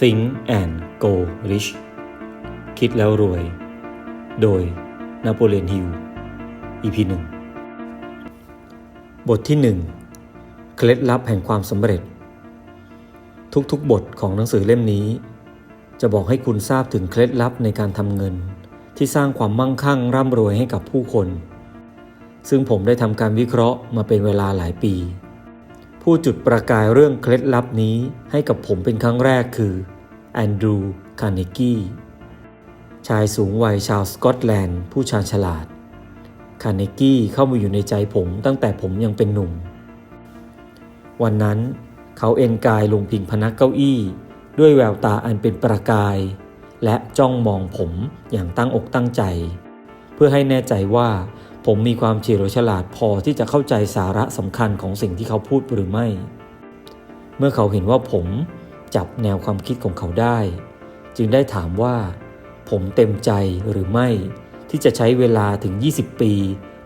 Think and Go Rich คิดแล้วรวย โดยนโปเลียนฮิล EP 1บทที่1เคล็ดลับแห่งความสำเร็จ ทุกๆบทของหนังสือเล่มนี้ จะบอกให้คุณทราบถึงเคล็ดลับในการทำเงิน ที่สร้างความมั่งคั่งร่ำรวยให้กับผู้คน ซึ่งผมได้ทำการวิเคราะห์มาเป็นเวลาหลายปี ผู้จุดประกายเรื่องเคล็ดลับนี้ให้กับผมเป็นครั้งแรกคือแอนดรูว์คาร์เนกีชายสูงวัยชาวสกอตแลนด์ผู้ชาญฉลาด คาร์เนกี้เข้ามาอยู่ในใจผมตั้งแต่ผมยังเป็นหนุ่ม วันนั้นเขาเอนกายลงพิงพนักเก้าอี้ ด้วยแววตาอันเป็นประกาย และจ้องมองผมอย่างตั้งอกตั้งใจ เพื่อให้แน่ใจว่า ผมมีความเฉลียวฉลาดพอที่จะเข้าใจสาระสำคัญของสิ่งที่เขาพูดหรือไม่ เมื่อเขาเห็นว่าผมจับแนวความคิดของเขาได้ จึงได้ถามว่า ผมเต็มใจหรือไม่ ที่จะใช้เวลาถึง 20 ปี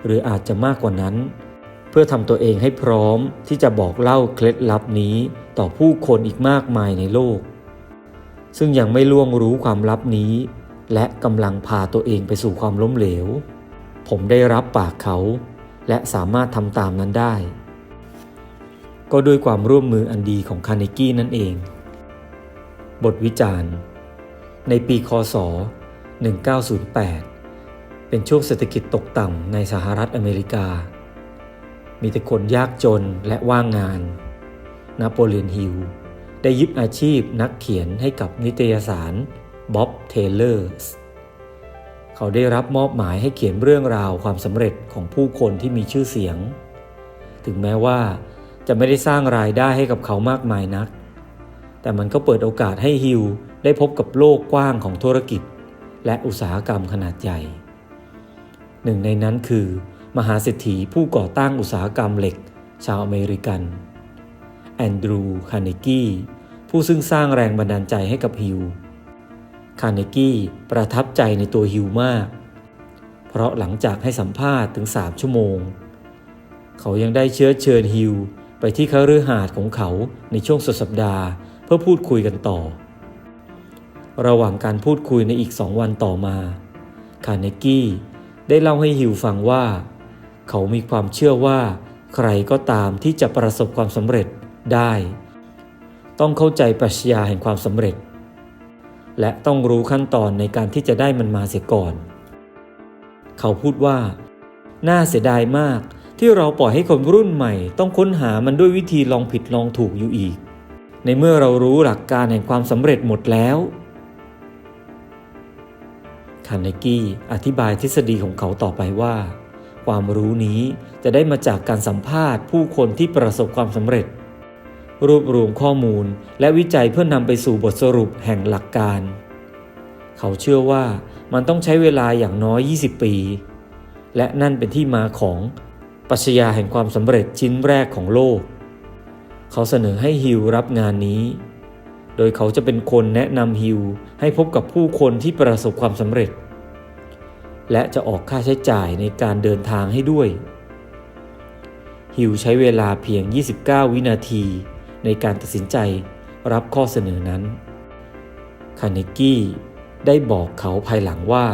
หรืออาจจะมากกว่านั้น เพื่อทำตัวเองให้พร้อมที่จะบอกเล่าเคล็ดลับนี้ต่อผู้คนอีกมากมายในโลก ซึ่งยังไม่ล่วงรู้ความลับนี้ และกำลังพาตัวเองไปสู่ความล้มเหลว ผมได้รับปากเขา และสามารถทำตามนั้นได้ ก็ด้วยความร่วมมืออันดีของคาร์เนกี้นั่นเอง บทวิจารณ์ ในปีคศ 1908 เป็นช่วงเศรษฐกิจตกต่ำในสหรัฐอเมริกา มีแต่คนยากจนและว่างงาน นโปเลียนฮิลได้ยึดอาชีพนักเขียนให้กับนิตยสารบ๊อบเทเลอร์ เขาได้รับมอบหมายให้เขียนเรื่องราวความสำเร็จของผู้คนที่มีชื่อเสียง ถึงแม้ว่าจะไม่ได้สร้างรายได้ให้กับเขามากมายนัก แต่มันก็เปิดโอกาสให้ฮิลได้พบกับโลกกว้างของธุรกิจ และอุตสาหกรรมขนาดใหญ่ หนึ่งในนั้นคือ มหาเศรษฐีผู้ก่อตั้งอุตสาหกรรมเหล็ก ชาวอเมริกัน แอนดรู คาร์เนกีผู้ซึ่งสร้างแรงบันดาลใจให้กับฮิล คาร์เนกี้ประทับใจในตัวฮิลมาก เพราะหลังจากให้สัมภาษณ์ถึง 3 ชั่วโมง เขายังได้เชื้อเชิญฮิลไปที่คาร์หาส์ของเขาในช่วงสุดสัปดาห์ เพื่อพูดคุยกันต่อ ระหว่างการพูดคุยในอีกสองวันต่อมา คาร์เนกี้ได้เล่าให้ฮิวฟังว่า เขามีความเชื่อว่า ใครก็ตามที่จะประสบความสำเร็จได้ ต้องเข้าใจปรัชญาแห่งความสำเร็จ และต้องรู้ขั้นตอนในการที่จะได้มันมาเสียก่อน เขาพูดว่า น่าเสียดายมากที่เราปล่อยให้คนรุ่นใหม่ ต้องค้นหามันด้วยวิธีลองผิดลองถูกอยู่อีก ในเมื่อเรารู้หลักการแห่งความสำเร็จหมดแล้วคาร์เนกี้อธิบายทฤษฎีของเขาต่อไปว่า ความรู้นี้จะได้มาจากการสัมภาษณ์ผู้คนที่ประสบความสำเร็จ รวบรวมข้อมูล และวิจัยเพื่อนำไปสู่บทสรุปแห่งหลักการ เขาเชื่อว่ามันต้องใช้เวลาอย่างน้อย 20 ปี และนั่นเป็นที่มาของปัชญาแห่งความสำเร็จชิ้นแรกของโลก เขาเสนอให้ฮิวรับงานนี้ โดยเขาจะเป็นคนแนะนำฮิวให้พบกับผู้คนที่ประสบความสำเร็จ และจะออกค่าใช้จ่ายในการเดินทางให้ด้วยฮิวใช้เวลาเพียง 29 วินาที ในการตัดสินใจรับข้อเสนอนั้น คาร์เนกี้ได้บอกเขาภายหลังว่า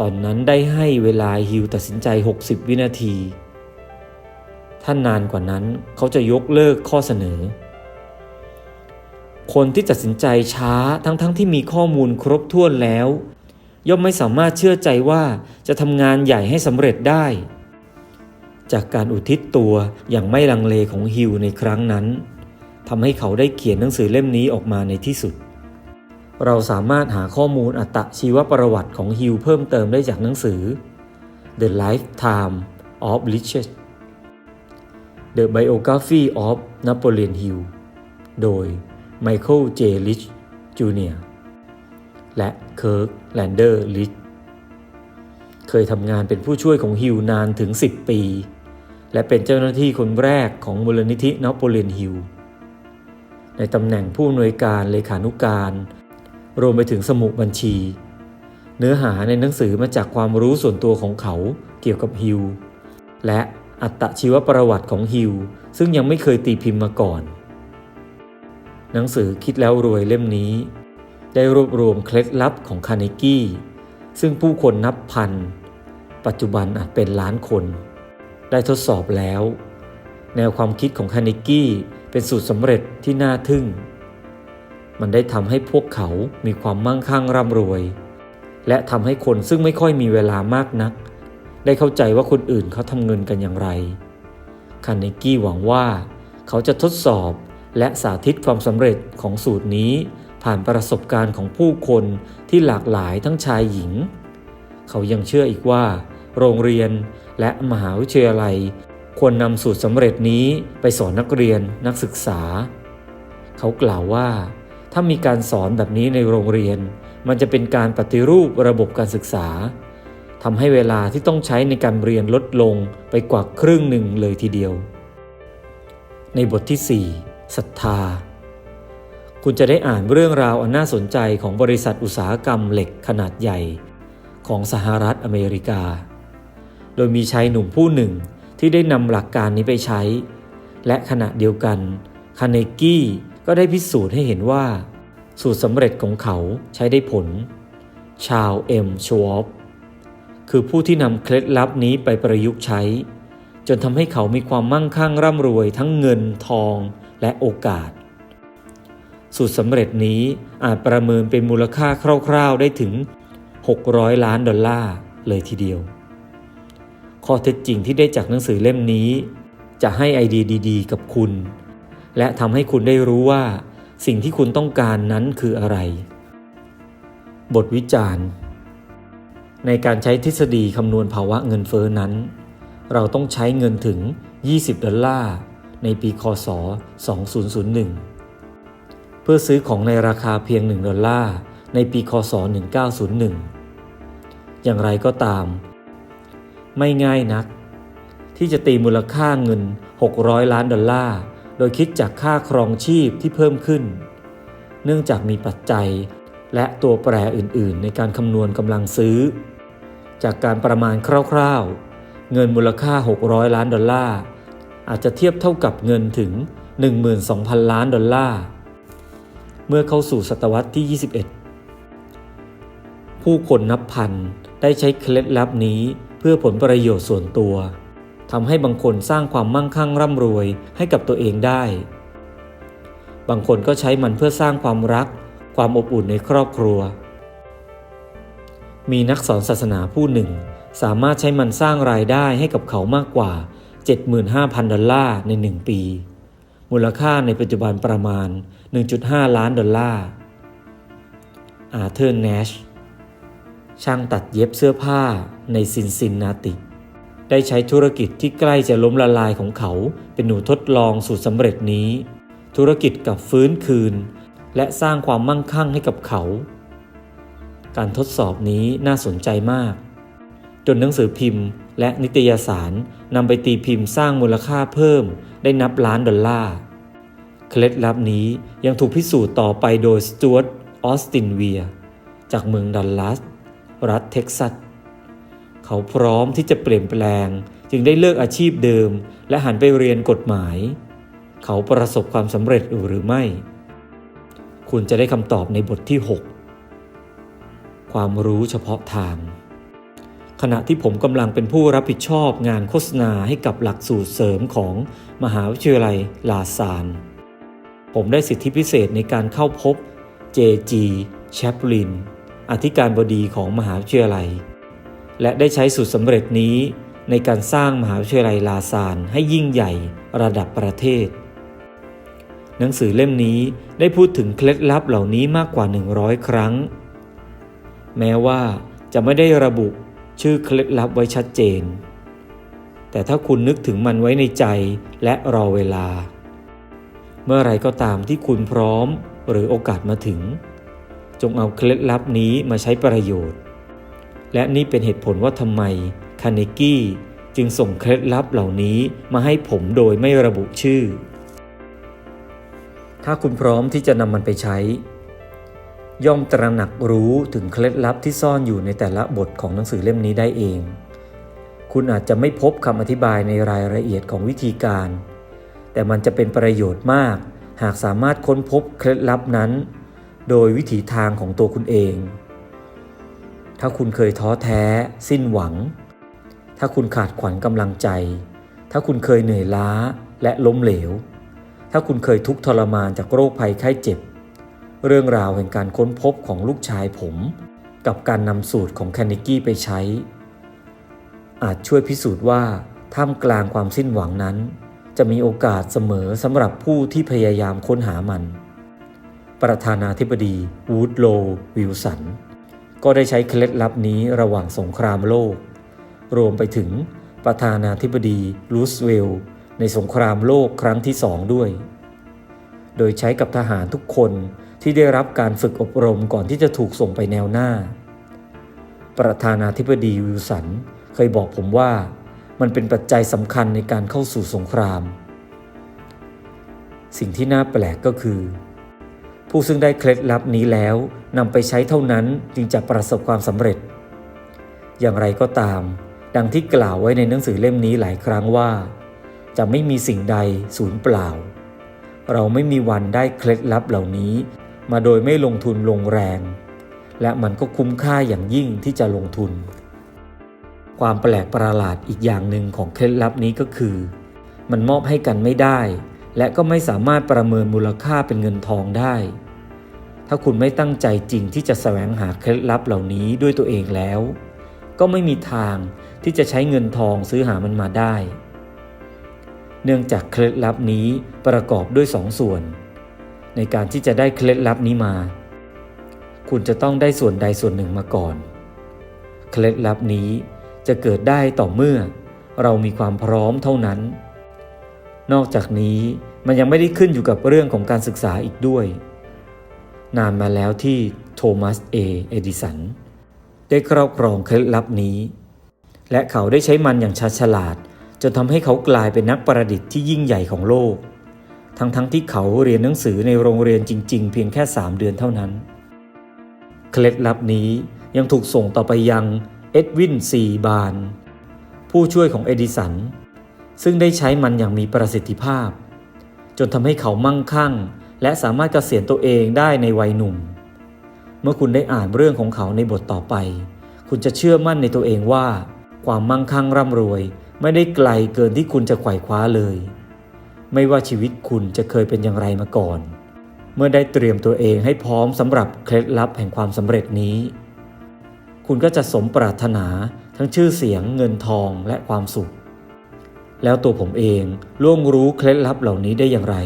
ตอนนั้นได้ให้เวลาฮิวตัดสินใจ 60 วินาที ถ้านานกว่านั้นเขาจะยกเลิกข้อเสนอ คนที่ตัดสินใจช้าทั้งๆทที่มีข้อมูลครบถ้วนแล้ว ย่อมไม่สามารถเชื่อใจว่าจะทำงานใหญ่ให้สำเร็จได้ จากการอุทิศตัวอย่างไม่ลังเลของฮิวในครั้งนั้น ทำให้เขาได้เขียนหนังสือเล่มนี้ออกมาในที่สุด เราสามารถหาข้อมูลอัตชีวประวัติของฮิวเพิ่มเติมได้จากหนังสือ The Lifetime of Riches The Biography of Napoleon Hill โดย Michael J. Rich Jr. และ Kirk Lander Rich เคยทำงานเป็นผู้ช่วยของฮิลนานถึง 10 ปี และเป็นเจ้าหน้าที่คนแรกของมูลนิธินโปเลียนฮิล ในตำแหน่งผู้อำนวยการเลขานุการ รวมไปถึงสมุบัญชี เนื้อหาในหนังสือมาจากความรู้ส่วนตัวของเขาเกี่ยวกับฮิลและอัตชีวประวัติของฮิวซึ่งยังไม่เคยตีพิมพ์มาก่อน หนังสือคิดแล้วรวยเล่มนี้ ได้รวบรวมเคล็ดลับของคาร์เนกี้ ซึ่งผู้คนนับพัน ปัจจุบันอาจเป็นล้านคน ได้ทดสอบแล้ว แนวความคิดของคาร์เนกี้ เป็นสูตรสำเร็จที่น่าทึ่ง มันได้ทำให้พวกเขามีความมั่งคั่งร่ำรวย และทำให้คนซึ่งไม่ค่อยมีเวลามากนัก ได้เข้าใจว่าคนอื่นเขาทำเงินกันอย่างไร คาร์เนกี้หวังว่า เขาจะทดสอบและสาธิตความสำเร็จของสูตรนี้ ผ่านประสบการณ์ของผู้คนที่หลากหลายทั้งชายหญิง เขายังเชื่ออีกว่า โรงเรียนและมหาวิทยาลัย ควรนำสูตรสำเร็จนี้ไปสอนนักเรียนนักศึกษา เขากล่าวว่า ถ้ามีการสอนแบบนี้ในโรงเรียน มันจะเป็นการปฏิรูประบบการศึกษาทำให้เวลาที่ต้องใช้ในการเรียนลดลงไปกว่าครึ่งหนึ่งเลยทีเดียว ในบทที่ 4ศรัทธา คุณจะได้อ่านเรื่องราวอันน่าสนใจของบริษัทอุตสาหกรรมเหล็กขนาดใหญ่ ของสหรัฐอเมริกา โดยมีชายหนุ่มผู้หนึ่ง ที่ได้นำหลักการนี้ไปใช้ และขณะเดียวกันคาเนกี้ก็ได้พิสูจน์ให้เห็นว่า สูตรสำเร็จของเขาใช้ได้ผล ชาวเอ็มชวอปคือผู้ที่นำเคล็ดลับนี้ไปประยุกต์ใช้ จนทำให้เขามีความมั่งคั่งร่ำรวยทั้งเงินทองและโอกาส สูตรสำเร็จนี้อาจประเมินเป็นมูลค่าคร่าว ๆได้ถึง 600 ล้านดอลลาร์เลยทีเดียว ข้อเท็จจริงที่ได้จากหนังสือเล่มนี้ จะให้ไอเดียดี ๆ กับคุณ และทำให้คุณได้รู้ว่า สิ่งที่คุณต้องการนั้นคืออะไร บทวิจารณ์ ในการใช้ทฤษฎีคำนวณภาวะเงินเฟอ้อนั้น เราต้องใช้เงินถึง 20 ดอลลาร์ในปีคศ 2001 เพื่อซื้อของในราคาเพียง 1 ดอลลาร์ในปีคศ 1901 อย่างไรก็ตาม ไม่ง่ายนัก ที่จะตีมูลค่าเงิน 600 ล้านดอลลาร์ โดยคิดจากค่าครองชีพที่เพิ่มขึ้น เนื่องจากมีปัจจัยและตัวแปรอื่นๆ ในการคำนวณกำลังซื้อ จากการประมาณคร่าวๆ เงินมูลค่า 600 ล้านดอลลาร์ อาจจะเทียบเท่ากับเงินถึง 12,000 ล้านดอลลาร์ เมื่อเข้าสู่ศตวรรษที่ 21 ผู้คนนับพันได้ใช้เคล็ดลับนี้ เพื่อผลประโยชน์ส่วนตัวทำให้บางคนสร้างความมั่งคั่งร่ำรวยให้กับตัวเองได้ บางคนก็ใช้มันเพื่อสร้างความรัก ความอบอุ่นในครอบครัว มีนักสอนศาสนาผู้หนึ่ง สามารถใช้มันสร้างรายได้ให้กับเขามากกว่า 75,000 ดอลลาร์ใน 1 ปี มูลค่าในปัจจุบันประมาณ 1.5 ล้านดอลลาร์อาเธอร์เนช ช่างตัดเย็บเสื้อผ้าในซินซินนาติ ได้ใช้ธุรกิจที่ใกล้จะล้มละลายของเขา เป็นหนูทดลองสูตรสำเร็จนี้ ธุรกิจกับฟื้นคืน และสร้างความมั่งคั่งให้กับเขา การทดสอบนี้น่าสนใจมาก จนหนังสือพิมพ์ และนิตยสารนำไปตีพิมพ์สร้างมูลค่าเพิ่ม ได้นับล้านดอลลาร์เคล็ดลับนี้ยังถูกพิสูจน์ต่อไปโดยสจวตออสตินเวีย จากเมืองดัลลัส รัฐเท็กซัส เขาพร้อมที่จะเปลี่ยนแปลง จึงได้เลิกอาชีพเดิม และหันไปเรียนกฎหมาย เขาประสบความสำเร็จหรือไม่ คุณจะได้คำตอบในบทที่ 6 ความรู้เฉพาะทาง ขณะที่ผมกำลังเป็นผู้รับผิดชอบงานโฆษณาให้กับหลักสูตรเสริมของมหาวิทยาลัยลาซานผมได้สิทธิพิเศษในการเข้าพบ J.G. Chaplin อธิการบดีของมหาวิทยาลัย และได้ใช้สูตรสำเร็จนี้ในการสร้างมหาวิทยาลัยลาซานให้ยิ่งใหญ่ระดับประเทศ หนังสือเล่มนี้ได้พูดถึงเคล็ดลับเหล่านี้มากกว่า 100 ครั้ง แม้ว่าจะไม่ได้ระบุชื่อเคล็ดลับไว้ชัดเจน แต่ถ้าคุณนึกถึงมันไว้ในใจและรอเวลา เมื่อไรก็ตามที่คุณพร้อมหรือโอกาสมาถึง จงเอาเคล็ดลับนี้มาใช้ประโยชน์ และนี่เป็นเหตุผลว่าทำไมคาเนกี้จึงส่งเคล็ดลับเหล่านี้มาให้ผมโดยไม่ระบุชื่อ ถ้าคุณพร้อมที่จะนำมันไปใช้ ย่อมตระหนักรู้ถึงเคล็ดลับที่ซ่อนอยู่ในแต่ละบทของหนังสือเล่มนี้ได้เอง คุณอาจจะไม่พบคำอธิบายในรายละเอียดของวิธีการ แต่มันจะเป็นประโยชน์มาก หากสามารถค้นพบเคล็ดลับนั้น โดยวิถีทางของตัวคุณเอง ถ้าคุณเคยท้อแท้ สิ้นหวัง ถ้าคุณขาดขวัญกำลังใจ ถ้าคุณเคยเหนื่อยล้าและล้มเหลว ถ้าคุณเคยทุกข์ทรมานจากโรคภัยไข้เจ็บ เรื่องราวแห่งการค้นพบของลูกชายผม กับการนำสูตรของแคนนิกี้ไปใช้ อาจช่วยพิสูจน์ว่าท่ามกลางความสิ้นหวังนั้น จะมีโอกาสเสมอสำหรับผู้ที่พยายามค้นหามัน ประธานาธิบดีวูดโลวิลสัน ก็ได้ใช้เคล็ดลับนี้ระหว่างสงครามโลก รวมไปถึงประธานาธิบดีรูสเวลในสงครามโลกครั้งที่สองด้วย โดยใช้กับทหารทุกคนที่ได้รับการฝึกอบรมก่อนที่จะถูกส่งไปแนวหน้า ประธานาธิบดีวิลสันเคยบอกผมว่ามันเป็นปัจจัยสำคัญในการเข้าสู่สงคราม สิ่งที่น่าแปลกก็คือ ผู้ซึ่งได้เคล็ดลับนี้แล้วนำไปใช้เท่านั้นจึงจะประสบความสำเร็จ อย่างไรก็ตาม ดังที่กล่าวไว้ในหนังสือเล่มนี้หลายครั้งว่า จะไม่มีสิ่งใดสูญเปล่า เราไม่มีวันได้เคล็ดลับเหล่านี้ มาโดยไม่ลงทุนลงแรง และมันก็คุ้มค่าอย่างยิ่งที่จะลงทุน ความแปลกประหลาดอีกอย่างหนึ่งของเคล็ดลับนี้ก็คือ มันมอบให้กันไม่ได้ และก็ไม่สามารถประเมินมูลค่าเป็นเงินทองได้ ถ้าคุณไม่ตั้งใจจริงที่จะแสวงหาเคล็ดลับเหล่านี้ด้วยตัวเองแล้ว ก็ไม่มีทางที่จะใช้เงินทองซื้อหามันมาได้ เนื่องจากเคล็ดลับนี้ประกอบด้วยสองส่วน ในการที่จะได้เคล็ดลับนี้มา คุณจะต้องได้ส่วนใดส่วนหนึ่งมาก่อน เคล็ดลับนี้จะเกิดได้ต่อเมื่อ เรามีความพร้อมเท่านั้น นอกจากนี้มันยังไม่ได้ขึ้นอยู่กับเรื่องของการศึกษาอีกด้วย นานมาแล้วที่โทมัสเอเอดิสันได้ครอบครองเคล็ดลับนี้ และเขาได้ใช้มันอย่างชาญฉลาด จนทำให้เขากลายเป็นนักประดิษฐ์ที่ยิ่งใหญ่ของโลก ทั้งๆทที่เขาเรียนหนังสือในโรงเรียนจริง ๆ เพียงแค่ 3 เดือนเท่านั้น เคล็ดลับนี้ยังถูกส่งต่อไปยังเอ็ดวินซีบาน ผู้ช่วยของเอดิสัน ซึ่งได้ใช้มันอย่างมีประสิทธิภาพ จนทำให้เขามั่งคั่ง และสามารถเกษียณตัวเองได้ในวัยหนุ่ม เมื่อคุณได้อ่านเรื่องของเขาในบทต่อไป คุณจะเชื่อมั่นในตัวเองว่า ความมั่งคั่งร่ำรวย ไม่ได้ไกลเกินที่คุณจะไขว่คว้าเลย ไม่ว่าชีวิตคุณจะเคยเป็นอย่างไรมาก่อน เมื่อได้เตรียมตัวเองให้พร้อมสำหรับเคล็ดลับแห่งความสำเร็จนี้ คุณก็จะสมปรารถนาทั้งชื่อเสียงเงินทองและความสุข แล้วตัวผมเองล่วงรู้เคล็ดลับเหล่านี้ได้อย่างไร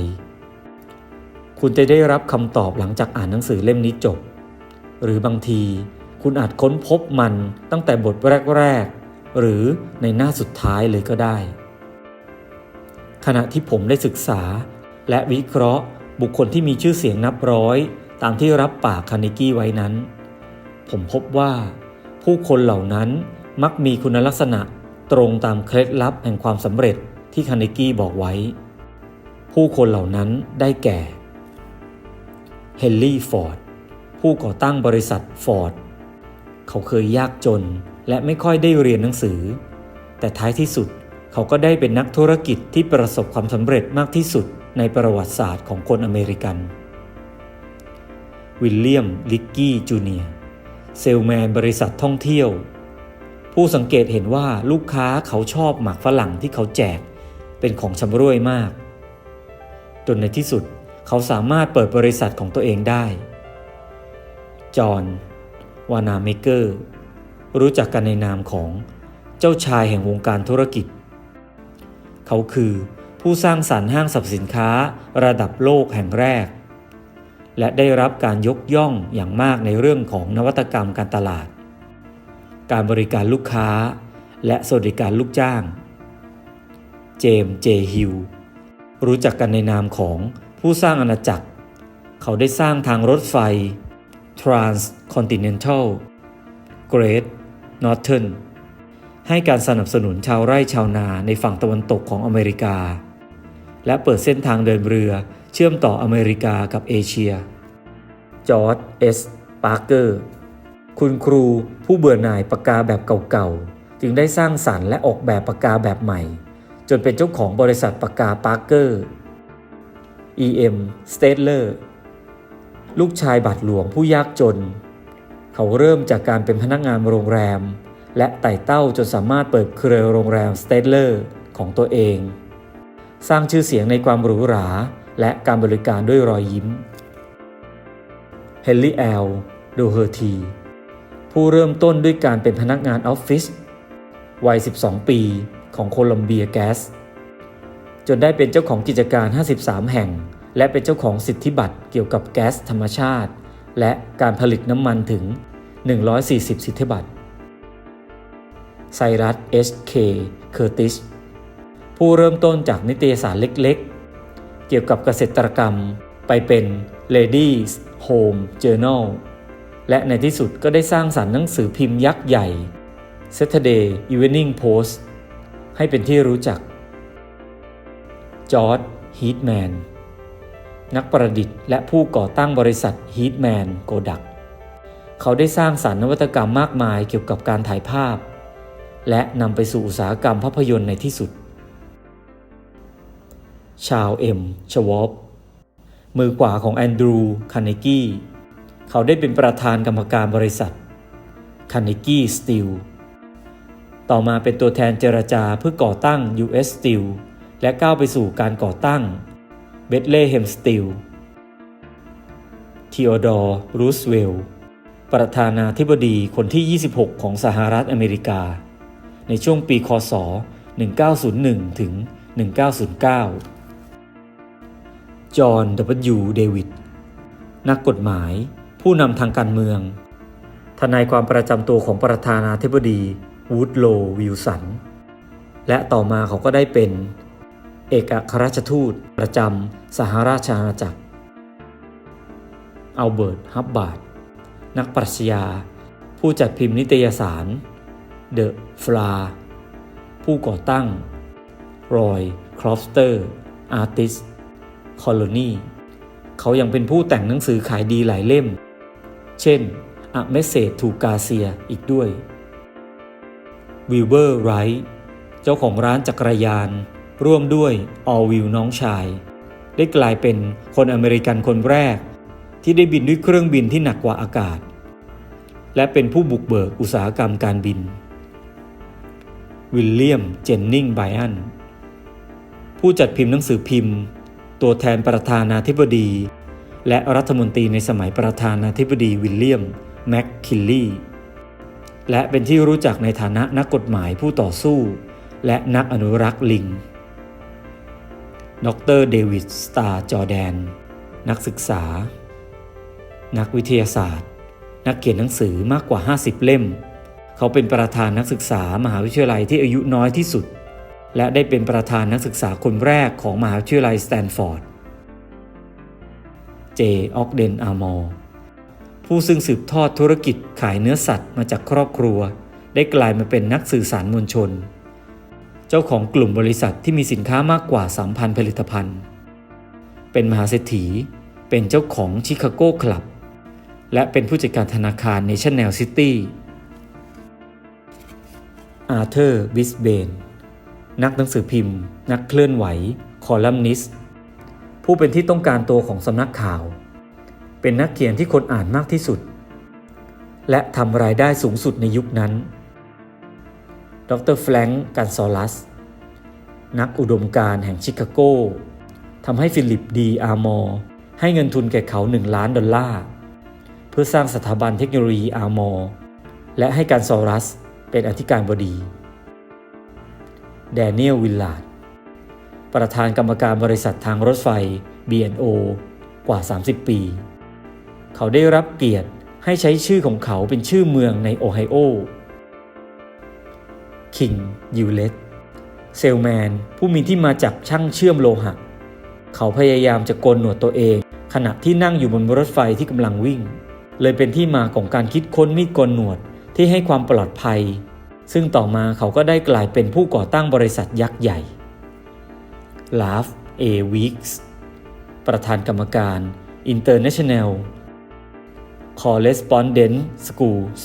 คุณจะได้รับคำตอบหลังจากอ่านหนังสือเล่มนี้จบ หรือบางทีคุณอาจค้นพบมันตั้งแต่บทแรก ๆ หรือในหน้าสุดท้ายเลยก็ได้ ขณะที่ผมได้ศึกษา และวิเคราะห์บุคคลที่มีชื่อเสียงนับร้อย ตามที่รับปากคานิกี้ไว้นั้น ผมพบว่า ผู้คนเหล่านั้นมักมีคุณลักษณะ ตรงตามเคล็ดลับแห่งความสำเร็จที่คานิกี้บอกไว้ ผู้คนเหล่านั้นได้แก่ เฮนรี่ฟอร์ด ผู้ก่อตั้งบริษัทฟอร์ด เขาเคยยากจนและไม่ค่อยได้เรียนหนังสือ แต่ท้ายที่สุดเขาก็ได้เป็นนักธุรกิจที่ประสบความสำเร็จมากที่สุดในประวัติศาสตร์ของคนอเมริกัน วิลเลียม ลิกกี้ จูเนียเซลแมนบริษัทท่องเที่ยว ผู้สังเกตเห็นว่าลูกค้าเขาชอบหมากฝรั่งที่เขาแจก เป็นของชำร่วยมาก จนในที่สุดเขาสามารถเปิดบริษัทของตัวเองได้ จอห์นวานาเมเกอร์ รู้จักกันในนามของเจ้าชายแห่งวงการธุรกิจ เขาคือผู้สร้างสรรค์ห้างสรรพสินค้าระดับโลกแห่งแรก และได้รับการยกย่องอย่างมากในเรื่องของนวัตกรรมการตลาด การบริการลูกค้า และสวัสดิการลูกจ้าง เจมส์เจฮิลรู้จักกันในนามของผู้สร้างอาณาจักร เขาได้สร้างทางรถไฟ Transcontinental Great Northern ให้การสนับสนุนชาวไร่ชาวนาในฝั่งตะวันตกของอเมริกา และเปิดเส้นทางเดินเรือเชื่อมต่ออเมริกากับเอเชียจอร์จเอสปาร์เกอร์ คุณครูผู้เบื่อหน่ายปากกาแบบเก่าๆ จึงได้สร้างสรรค์และออกแบบปากกาแบบใหม่ จนเป็นเจ้าของบริษัทปากกาปาร์เกอร์ E.M. s t a d l e r ลูกชายบาทหลวงผู้ยากจน เขาเริ่มจากการเป็นพนักงานโรงแรม และไต่เต้าจนสามารถเปิดเครือโรงแรม s t a d l e r ของตัวเอง สร้างชื่อเสียงในความหรูหรา และการบริการด้วยรอยยิ้มเฮนรี่แอลโดเฮอร์ที ผู้เริ่มต้นด้วยการเป็นพนักงานออฟฟิศวัย 12 ปีของโคลัมเบียแก๊สจนได้เป็นเจ้าของกิจการ 53 แห่ง และเป็นเจ้าของสิทธิบัตรเกี่ยวกับแก๊สธรรมชาติ และการผลิตน้ำมันถึง 140 สิทธิบัตรไซรัส H.K. เคอร์ติสผู้เริ่มต้นจากนิตยสารเล็กๆ เกี่ยวกับเกษตรกรรมไปเป็น Ladies Home Journal และในที่สุดก็ได้สร้างสรรค์หนังสือพิมพ์ยักษ์ใหญ่ Saturday Evening Post ให้เป็นที่รู้จัก จอร์ดฮีทแมน นักประดิษฐ์และผู้ก่อตั้งบริษัทฮีทแมนโกดัก เขาได้สร้างสารรค์นวัตกรรมมากมายเกี่ยวกับการถ่ายภาพ และนำไปสู่อุตสาหกรรมภาพยนตร์ในที่สุด ชาวเอ็ม ชวอปมือขวาของแอนดรู คาร์เนกี้ เขาได้เป็นประธานกรรมการบริษัทคาร์เนกีสตีลต่อมาเป็นตัวแทนเจรจาเพื่อก่อตั้ง US Steel และก้าวไปสู่การก่อตั้งเบ t เลเฮมสตีลทีโอดอร์รูสเวลล์ประธานาธิบดีคนที่ 26 ของสหรัฐอเมริกา ในช่วงปีคศ 1901 ถึง 1909 จอห์น W. เดวิด นักกฎหมาย ผู้นำทางการเมือง ทนายความประจำตัวของประธานาธิบดีวูดโลวิลสัน และต่อมาเขาก็ได้เป็น เอกอัครราชทูตประจำสหราชอาณาจักรอัลเบิร์ต ฮับบาร์ด นักปรัชญา ผู้จัดพิมพ์นิตยสาร เดอะฟลา ผู้ก่อตั้ง รอย ครอฟสเตอร์ อาร์ติส คอลนีเขายังเป็นผู้แต่งหนังสือขายดีหลายเล่ม เช่น A Message to Garcia อีกด้วยวิลเบอร์ไรท์เจ้าของร้านจักรยาน ร่วมด้วยออลวิลน้องชาย ได้กลายเป็นคนอเมริกันคนแรก ที่ได้บินด้วยเครื่องบินที่หนักกว่าอากาศ และเป็นผู้บุกเบิกอุตสาหกรรมการบิน วิลเลียมเจนนิงไบอันผู้จัดพิมพ์หนังสือพิมพ์ ตัวแทนประธานาธิบดี และรัฐมนตรีในสมัยประธานาธิบดีวิลเลียมแมคคินลีย์และเป็นที่รู้จักในฐานะนักกฎหมายผู้ต่อสู้ และนักอนุรักษ์ลิง ดรเดวิดสตาร์จอแดน นักศึกษา นักวิทยาศาสตร์ นักเขียนหนังสือมากกว่า 50 เล่ม เขาเป็นประธานนักศึกษามหาวิทยาลัยที่อายุน้อยที่สุด และได้เป็นประธานนักศึกษาคนแรกของมหาวิทยาลัยสแตนฟอร์ด เจออกเดนอาร์มอร์ผู้ซึ่งสืบทอดธุรกิจขายเนื้อสัตว์มาจากครอบครัว ได้กลายมาเป็นนักสื่อสารมวลชน เจ้าของกลุ่มบริษัทที่มีสินค้ามากกว่า 3,000 ผลิตภัณฑ์ เป็นมหาเศรษฐี เป็นเจ้าของชิคาโกคลับ และเป็นผู้จัดการธนาคารในชันแนลซิตี้อาร์เธอร์บิสเบนนักหนังสือพิมพ์ นักเคลื่อนไหว คอลัมนิสต์ ผู้เป็นที่ต้องการตัวของสำนักข่าว เป็นนักเขียนที่คนอ่านมากที่สุด และทำรายได้สูงสุดในยุคนั้น ดรแฟรงก์กันซอลัส นักอุดมการแห่งชิคาโกทำให้ฟิลิปดีอาร์มอร์ให้เงินทุนแก่เขา 1 ล้านดอลลาร์ เพื่อสร้างสถาบันเทคโนโลยีอาร์มอร์และให้การซอรัสเป็นอธิการบดี แดเนียลวิลลาร์ด ประธานกรรมการบริษัททางรถไฟ BNO กว่า 30 ปี เขาได้รับเกียรติให้ใช้ชื่อของเขาเป็นชื่อเมืองในโอไฮโอ คิงยูเลตเซลแมนผู้มีที่มาจากช่างเชื่อมโลหะ เขาพยายามจะโกนหนวดตัวเอง ขณะที่นั่งอยู่บนรถไฟที่กำลังวิ่ง เลยเป็นที่มาของการคิดค้นมีดโกนหนวดที่ให้ความปลอดภัย ซึ่งต่อมาเขาก็ได้กลายเป็นผู้ก่อตั้งบริษัทยักษ์ใหญ่ ลาฟเอวิกส์ประธานกรรมการ International Correspondence Schools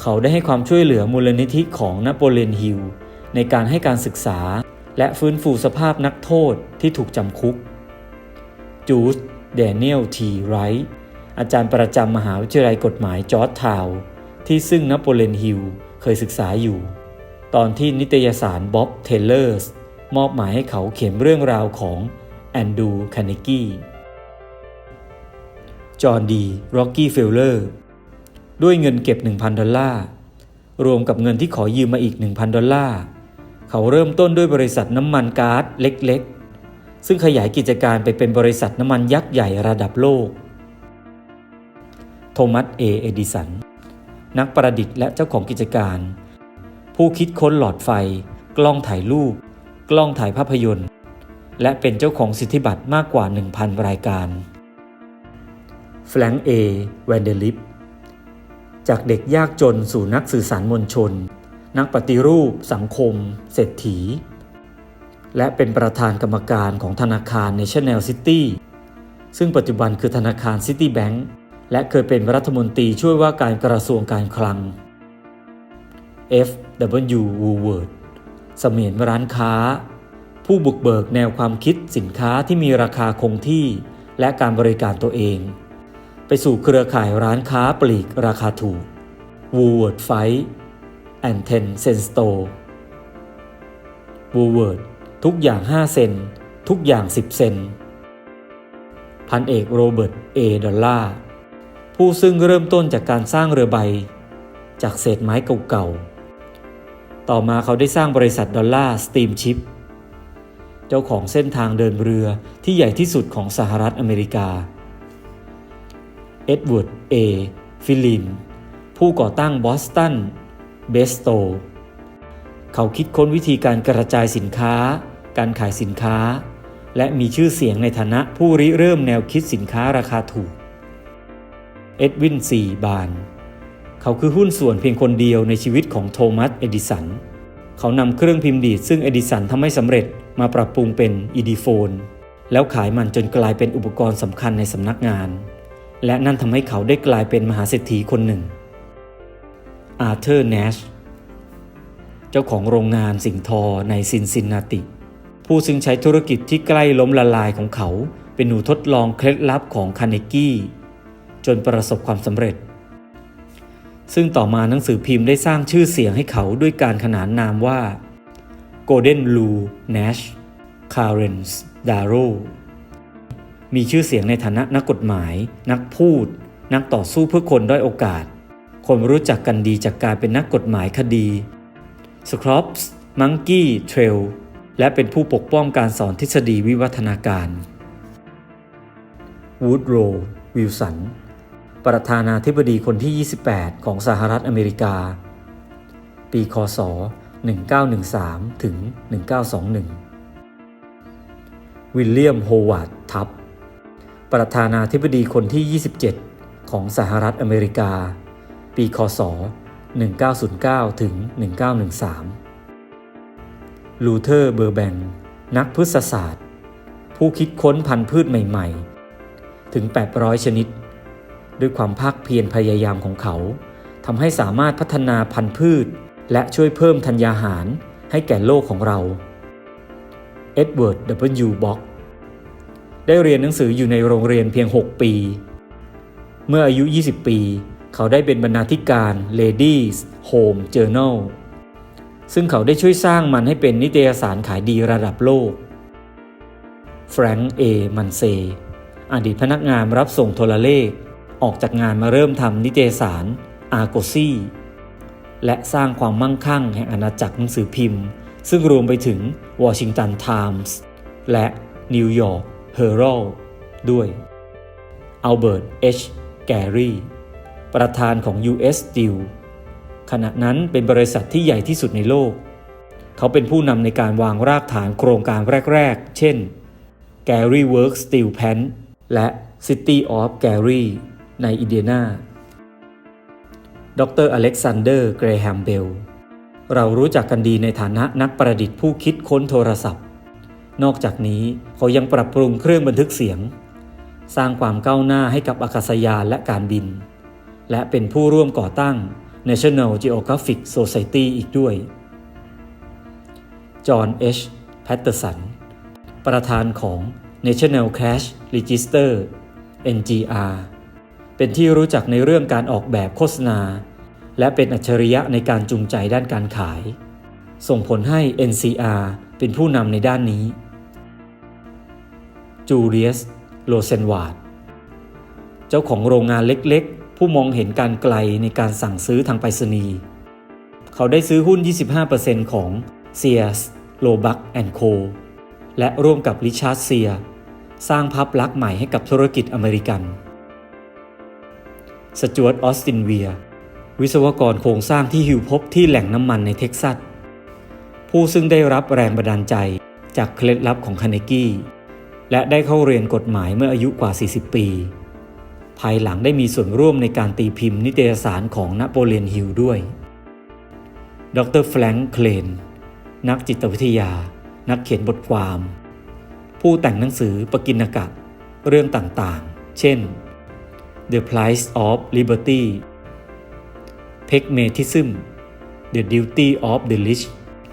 เขาได้ให้ความช่วยเหลือมูลนิธิของนโปเลียนฮิลในการให้การศึกษาและฟื้นฟูสภาพนักโทษที่ถูกจำคุก จูสเดเนียลทีไรท์อาจารย์ประจำมหาวิทยาลัยกฎหมายจอร์จทาวที่ซึ่งนโปเลียนฮิลเคยศึกษาอยู่ ตอนที่นิตยสารบ๊อบเทเลอร์ส มอบหมายให้เขาเขียนเรื่องราวของแอนดูคานิกี้ จอห์นดีร็อกกี้เฟลเลอร์ด้วยเงินเก็บ 1,000 ดอลลาร์ รวมกับเงินที่ขอยืมมาอีก 1,000 ดอลลาร์ เขาเริ่มต้นด้วยบริษัทน้ำมันก๊าซเล็กๆ ซึ่งขยายกิจการไปเป็นบริษัทน้ำมันยักษ์ใหญ่ระดับโลก โทมัส เอ เอดิสัน นักประดิษฐ์และเจ้าของกิจการ ผู้คิดค้นหลอดไฟ กล้องถ่ายรูป กล้องถ่ายภาพยนตร์ และเป็นเจ้าของสิทธิบัตรมากกว่า 1,000 รายการแฟรงเอแวนเดลิปจากเด็กยากจนสู่นักสื่อสารมวลชน นักปฏิรูป สังคม เศรษฐี และเป็นประธานกรรมการของธนาคาร National City ซึ่งปัจจุบันคือธนาคาร City Bank และเคยเป็นรัฐมนตรีช่วยว่าการกระทรวงการคลัง F. W. Woolworth เสมียนร้านค้า ผู้บุกเบิกแนวความคิดสินค้าที่มีราคาคงที่ และการบริการตัวเอง ไปสู่เครือข่ายร้านค้าปลีกราคาถูก Woolworth Fight and 10 Cent Store Woolworth ทุกอย่าง 5 เซนทุกอย่าง 10 เซนพันเอกโรเบิร์ตเอดอลลาผู้ซึ่งเริ่มต้นจากการสร้างเรือใบ จากเศษไม้เก่าๆ ต่อมาเขาได้สร้างบริษัทดอลลาร์สตีมชิพเจ้าของเส้นทางเดินเรือที่ใหญ่ที่สุดของสหรัฐอเมริกา เอ็ดเวิร์ด เอ ฟิลิน ผู้ก่อตั้งบอสตัน เบสโต เขาคิดค้นวิธีการกระจายสินค้า การขายสินค้า และมีชื่อเสียงในฐานะผู้ริเริ่มแนวคิดสินค้าราคาถูก เอ็ดวิน ซี บาน เขาคือหุ้นส่วนเพียงคนเดียวในชีวิตของโทมัส เอดิสัน เขานำเครื่องพิมพ์ดีดซึ่งเอดิสันทำไม่สำเร็จมาปรับปรุงเป็นอีดีโฟนแล้วขายมันจนกลายเป็นอุปกรณ์สำคัญในสำนักงาน และนั่นทำให้เขาได้กลายเป็นมหาเศรษฐีคนหนึ่ง อาร์เธอร์ เนช เจ้าของโรงงานสิงทอในซินซินนาติ ผู้ซึ่งใช้ธุรกิจที่ใกล้ล้มละลายของเขา เป็นหนูทดลองเคล็ดลับของคาเนกี้จนประสบความสำเร็จ ซึ่งต่อมาหนังสือพิมพ์ได้สร้างชื่อเสียงให้เขาด้วยการขนานนามว่า Golden Lou Nash Clarence Darrow มีชื่อเสียงในฐานะนักกฎหมาย นักพูด นักต่อสู้เพื่อคนด้อยโอกาส คนรู้จักกันดีจากการเป็นนักกฎหมายคดี s c r o p s Monkey Trail และเป็นผู้ปกป้องการสอนทฤษฎีวิวัฒนาการ Woodrow Wilson ประธานาธิบดีคนที่ 28 ของสหรัฐอเมริกา ปีคศ 1913 ถึง 1921 วิลเลียม โฮวาร์ด ทับ ประธานาธิบดีคนที่ 27 ของสหรัฐอเมริกา ปีคศ 1909 ถึง 1913 ลูเทอร์ เบอร์แบง นักพฤกษศาสตร์ ผู้คิดค้นพันธุ์พืชใหม่ ๆ ถึง 800 ชนิด ด้วยความภาคเพียรพยายามของเขาทำให้สามารถพัฒนาพันธุ์พืช และช่วยเพิ่มธัญญาหารให้แก่โลกของเรา เอ็ดเวิร์ด W. บ็อกได้เรียนหนังสืออยู่ในโรงเรียนเพียง 6 ปี เมื่ออายุ 20 ปี เขาได้เป็นบรรณาธิการ Ladies Home Journal ซึ่งเขาได้ช่วยสร้างมันให้เป็นนิตยสารขายดีระดับโลก แฟรงค์เอ มันเซ อดีตพนักงานรับส่งโทรเลข ออกจากงานมาเริ่มทำนิตยสารอาโกซีและสร้างความมั่งคั่งแห่งอาณาจักรหนังสือพิมพ์ ซึ่งรวมไปถึงวอชิงตันไทมส์และนิวยอร์กเฮอรัลด้วยอัลเบิร์ตเอชแกรีประธานของ U.S. Steel ขณะนั้นเป็นบริษัทที่ใหญ่ที่สุดในโลก เขาเป็นผู้นำในการวางรากฐานโครงการแรก ๆ เช่น Gary Works Steel Plant และ City of Gary ในอินเดียนาดรอเล็กซานเดอร์ เกรแฮมเบล เรารู้จักกันดีในฐานะนักประดิษฐ์ผู้คิดค้นโทรศัพท์ นอกจากนี้เขายังปรับปรุงเครื่องบันทึกเสียง สร้างความก้าวหน้าให้กับอากาศยานและการบิน และเป็นผู้ร่วมก่อตั้ง National Geographic Society อีกด้วย จอห์นเอชแพตเตอร์สัน ประธานของ National Cash Register NGR เป็นที่รู้จักในเรื่องการออกแบบโฆษณา และเป็นอัจฉริยะในการจูงใจด้านการขาย ส่งผลให้ NCR เป็นผู้นำในด้านนี้ จูเลียส โลเซนวาร์ด เจ้าของโรงงานเล็กๆ ผู้มองเห็นการไกลในการสั่งซื้อทางไปรษณีย์ เขาได้ซื้อหุ้น 25%ของ Sears Roebuck Co และร่วมกับริชาร์ดเซีย สร้างภาพลักษณ์ใหม่ให้กับธุรกิจอเมริกัน สจวตออสตินเวีย วิศวกรโครงสร้างที่หิวพบที่แหล่งน้ำมันในเท็กซัส ผู้ซึ่งได้รับแรงบันดาลใจจากเคล็ดลับของคาเนกี้ และได้เข้าเรียนกฎหมายเมื่ออายุกว่า 40 ปี ภายหลังได้มีส่วนร่วมในการตีพิมพ์นิตยสารของนโปเลียนฮิลด้วย ดรแฟรงค์เคลน นักจิตวิทยา นักเขียนบทความ ผู้แต่งหนังสือปกิณกะ เรื่องต่างๆ เช่น The Price of Liberty Pragmatism The Duty of the Rich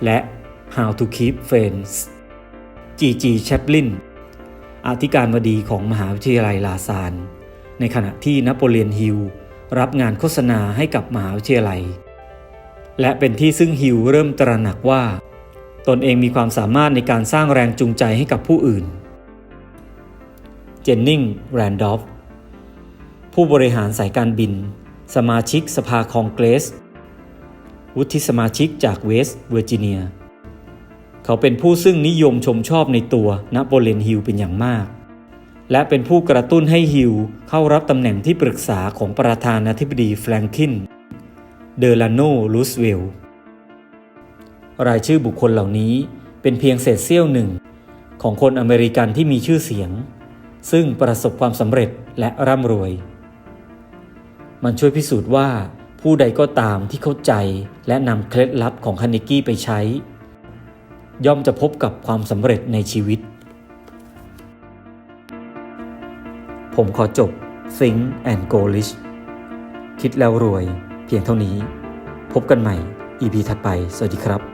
และ How to Keep Friends G.G. Chaplin อธิการบดีของมหาวิทยาลัยลาซาน ในขณะที่นโปเลียนฮิลรับงานโฆษณาให้กับมหาวิทยาลัย และเป็นที่ซึ่งฮิลเริ่มตระหนักว่า ตนเองมีความสามารถในการสร้างแรงจูงใจให้กับผู้อื่น เจนนิงแรนดอฟ ผู้บริหารสายการบิน สมาชิกสภาคองเกรส วุฒิสมาชิกจากเวสต์เวอร์จิเนีย เขาเป็นผู้ซึ่งนิยมชมชอบในตัวนโปเลียนฮิลเป็นอย่างมาก และเป็นผู้กระตุ้นให้ฮิลเข้ารับตำแหน่งที่ปรึกษาของประธานาธิบดีแฟรงคิน เดลาโนรูสเวลล์รายชื่อบุคคลเหล่านี้เป็นเพียงเศษเสี้ยวหนึ่ง ของคนอเมริกันที่มีชื่อเสียง ซึ่งประสบความสำเร็จและร่ำรวย มันช่วยพิสูจน์ว่า ผู้ใดก็ตามที่เข้าใจและนำเคล็ดลับของคานิกี้ไปใช้ ย่อมจะพบกับความสำเร็จในชีวิต ผมขอจบ Think and Go Rich คิดแล้วรวยเพียงเท่านี้ พบกันใหม่ EP ถัดไป สวัสดีครับ